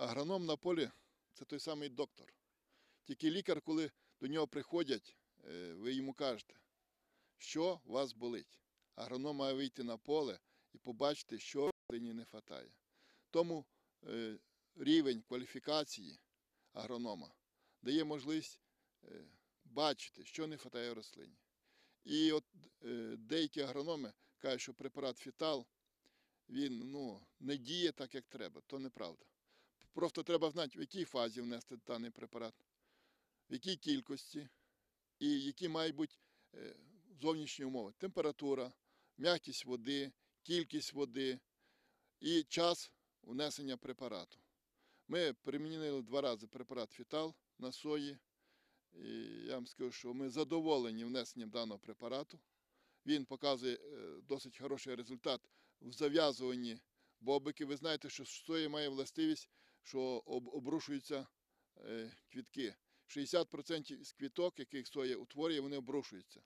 Агроном на полі це той самий доктор. Тільки лікар, коли до нього приходять, е, ви йому кажете, що вас болить. Агроном має вийти на поле і побачити, що рослині не вистачає. Тому е, рівень кваліфікації агронома дає можливість е, бачити, що не вистачає рослині. І от деякі агрономи кажуть, що препарат фітал він ну, не діє так, як треба. То неправда. Просто треба знати, в якій фазі внести даний препарат, в якій кількості і які мають бути е, зовнішні умови. Температура, м'якість води, кількість води і час внесення препарату. Ми примінили два рази препарат фітал на сої. І я вам скажу, що ми задоволені внесенням даного препарату. Він показує е, досить хороший результат в зав'язуванні бобики. Ви знаєте, що соя має властивість, що обрушуються е, квітки. 60% з квіток, яких соя утворює, вони обрушуються.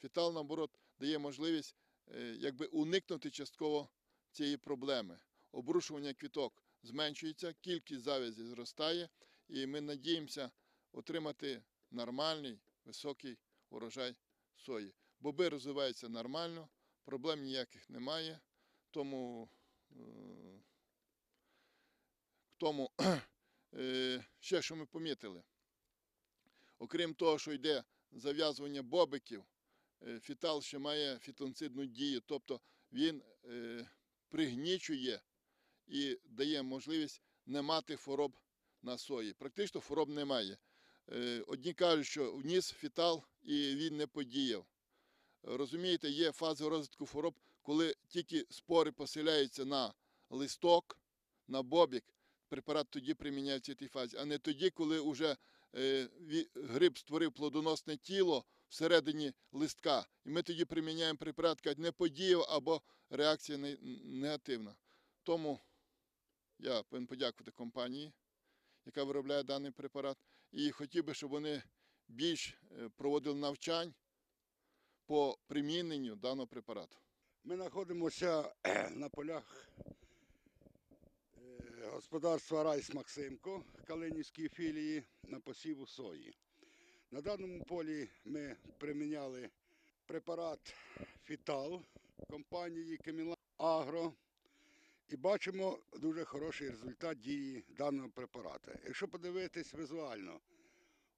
Фітал, наоборот, дає можливість е, якби уникнути частково цієї проблеми. Обрушування квіток зменшується, кількість завязі зростає, і ми надіємося отримати нормальний високий урожай сої. Боби розвиваються нормально, проблем ніяких немає. Тому, е, тому е, ще що ми помітили. Окрім того, що йде зав'язування бобиків, е, фітал ще має фітонцидну дію, тобто він е, пригнічує і дає можливість не мати хвороб на сої. Практично хвороб немає. Одні кажуть, що вніс фітал і він не подіяв. Розумієте, є фази розвитку хвороб, коли тільки спори поселяються на листок, на бобік, препарат тоді приміняється в цій фазі, а не тоді, коли вже е, гриб створив плодоносне тіло всередині листка. І ми тоді приміняємо препарат, кажуть, не подіяв або реакція негативна. Тому я повинен подякувати компанії, яка виробляє даний препарат. І хотів би, щоб вони більш е, проводили навчань по приміненню даного препарату. Ми знаходимося на полях е, господарства Райс Максимко Калинівської філії на посіву сої. На даному полі ми приміняли препарат Фітал компанії Кеміла Агро і бачимо дуже хороший результат дії даного препарата. Якщо подивитись візуально,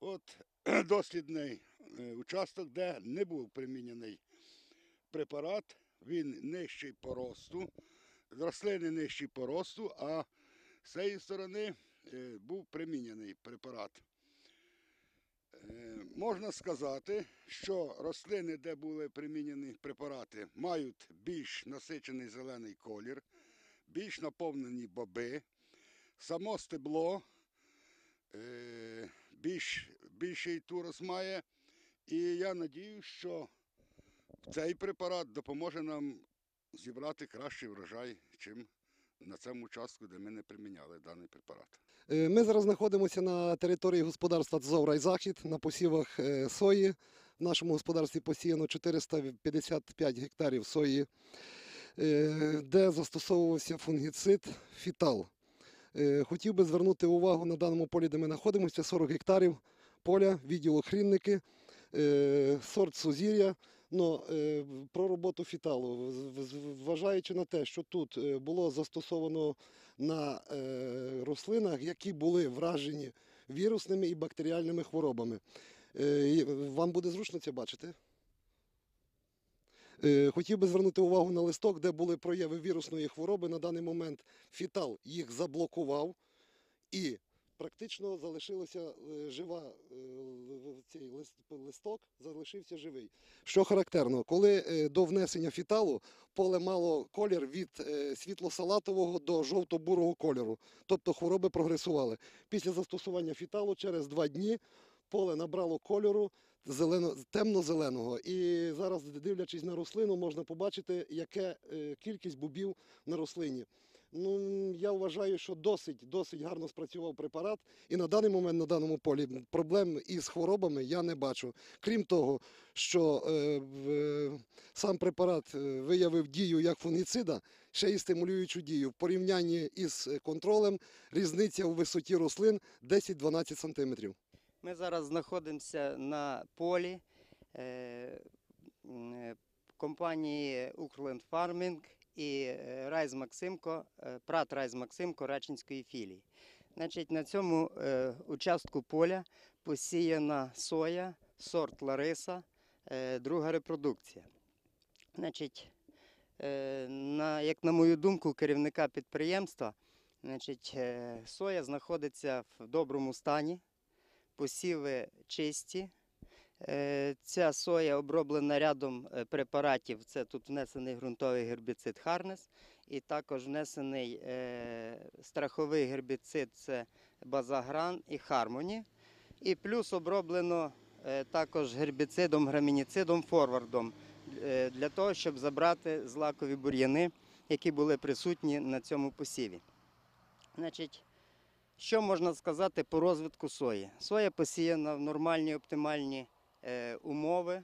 от дослідний е, участок, де не був примінений препарат, він нижчий по росту, рослини нижчий по росту, а з цієї сторони е, був примінений препарат. Е, Можна сказати, що рослини, де були примінені препарати, мають більш насичений зелений колір, більш наповнені боби, само стебло е, більш, більший турос має. І я надію, що цей препарат допоможе нам зібрати кращий врожай, чим на цьому участку, де ми не приміняли даний препарат. Е, Ми зараз знаходимося на території господарства Дзоврай Захід на посівах е, сої. В нашому господарстві посіяно 455 гектарів сої, е, де застосовувався фунгіцид фітал. Хотів би звернути увагу на даному полі, де ми знаходимося, 40 гектарів поля, відділу хрінники, сорт сузір'я. Но е, про роботу фіталу, з- з- вважаючи на те, що тут е, було застосовано на е, рослинах, які були вражені вірусними і бактеріальними хворобами. Вам буде зручно це бачити? Хотів би звернути увагу на листок, де були прояви вірусної хвороби. На даний момент фітал їх заблокував і практично залишилося е, жива цей листок, залишився живий. Що характерно, коли е, до внесення фіталу поле мало колір від е, світло-салатового до жовто-бурого кольору, тобто хвороби прогресували. Після застосування фіталу через два дні поле набрало кольору зелено, темно-зеленого. І зараз, дивлячись на рослину, можна побачити, яка кількість бобів на рослині. Ну, я вважаю, що досить, досить гарно спрацював препарат, і на даний момент на даному полі проблем із хворобами я не бачу. Крім того, що е, в- сам препарат е, виявив дію як фунгіцида, ще й стимулюючу дію. В порівнянні із е, контролем різниця у висоті рослин 10-12 см. Ми зараз знаходимося на полі е, е, компанії Укрленд Фармінг і е, Райз Максимко, е, Прат Райз Максимко Рачинської філії. Значить, на цьому е, участку поля посіяна соя, сорт Лариса, е, друга репродукція. Значить, е, на, як на мою думку, керівника підприємства, значить, е, соя знаходиться в доброму стані посіви чисті. Е, Ця соя оброблена рядом е, препаратів. Це тут внесений ґрунтовий гербіцид Харнес, і також внесений е, страховий гербіцид це базагран і Хармоні. І плюс оброблено також гербіцидом, грамініцидом форвардом для того, щоб забрати злакові бур'яни, які були присутні на цьому посіві. Значить, що можна сказати по розвитку сої? Соя посіяна в нормальні оптимальні е, умови.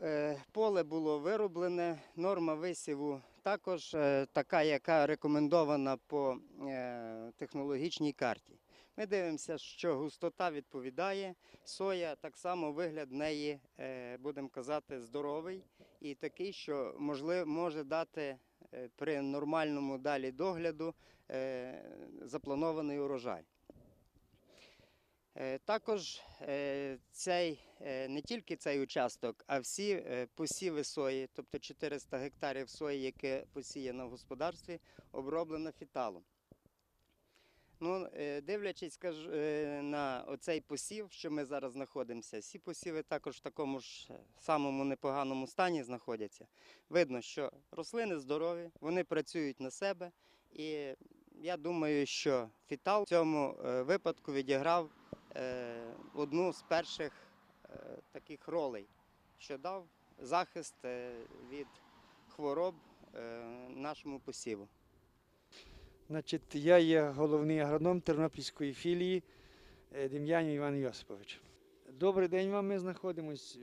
Е, поле було вироблене, норма висіву також е, така, яка рекомендована по е, технологічній карті. Ми дивимося, що густота відповідає. Соя так само вигляд неї, е, будемо казати, здоровий і такий, що можливо, може дати е, при нормальному далі догляду е, запланований урожай. Е, Також е, цей, е, не тільки цей участок, а всі посіви сої, тобто 400 гектарів сої, яке посіяно в господарстві, оброблено фіталом. Ну, дивлячись на оцей посів, що ми зараз знаходимося, всі посіви також в такому ж самому непоганому стані знаходяться. Видно, що рослини здорові, вони працюють на себе, і я думаю, що фітал в цьому випадку відіграв одну з перших е, таких ролей, що дав захист е, від хвороб е, нашому посіву. Значить, я є головний агроном Тернопільської філії е, Дем'янів Іван Йосипович. Добрий день вам. Ми знаходимося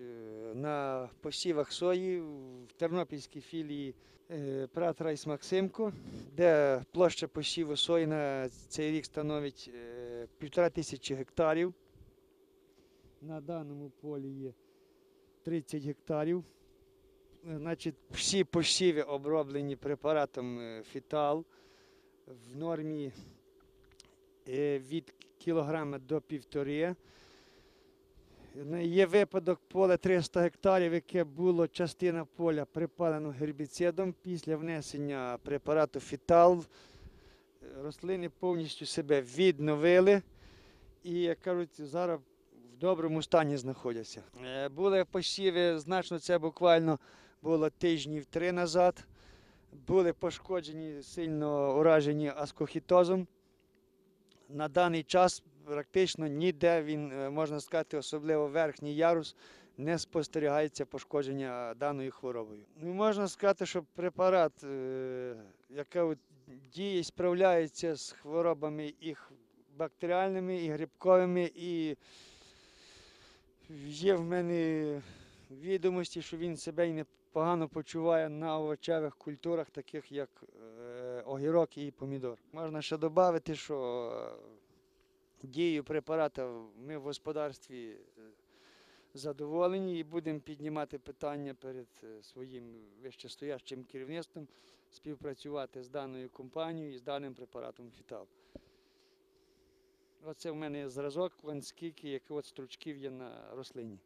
на посівах сої в Тернопільській філії е, Прат Райс Максимко, де площа посіву сої на цей рік становить е, півтора тисячі гектарів. На даному полі є 30 гектарів. Е, Значить, всі посіви оброблені препаратом е, фітал в нормі е, від кілограма до півтори. Є випадок поле 300 гектарів, яке було частина поля припалено гербіцидом після внесення препарату фітал. Рослини повністю себе відновили і, як кажуть, зараз в доброму стані знаходяться. Е, Були посіви, значно це буквально було тижнів три назад були пошкоджені, сильно уражені аскохітозом. На даний час практично ніде він, е, можна сказати, особливо верхній ярус, не спостерігається пошкодження даною хворобою. Ну, можна сказати, що препарат, е, який діє, справляється з хворобами і бактеріальними, і грибковими, і є в мене відомості, що він себе і непогано почуває на овочевих культурах, таких як е, огірок і помідор. Можна ще додати, що дією препарата ми в господарстві е, задоволені і будемо піднімати питання перед е, своїм вищестоящим керівництвом співпрацювати з даною компанією і з даним препаратом фітал. Оце в мене зразок, скільки, які от стручків є на рослині.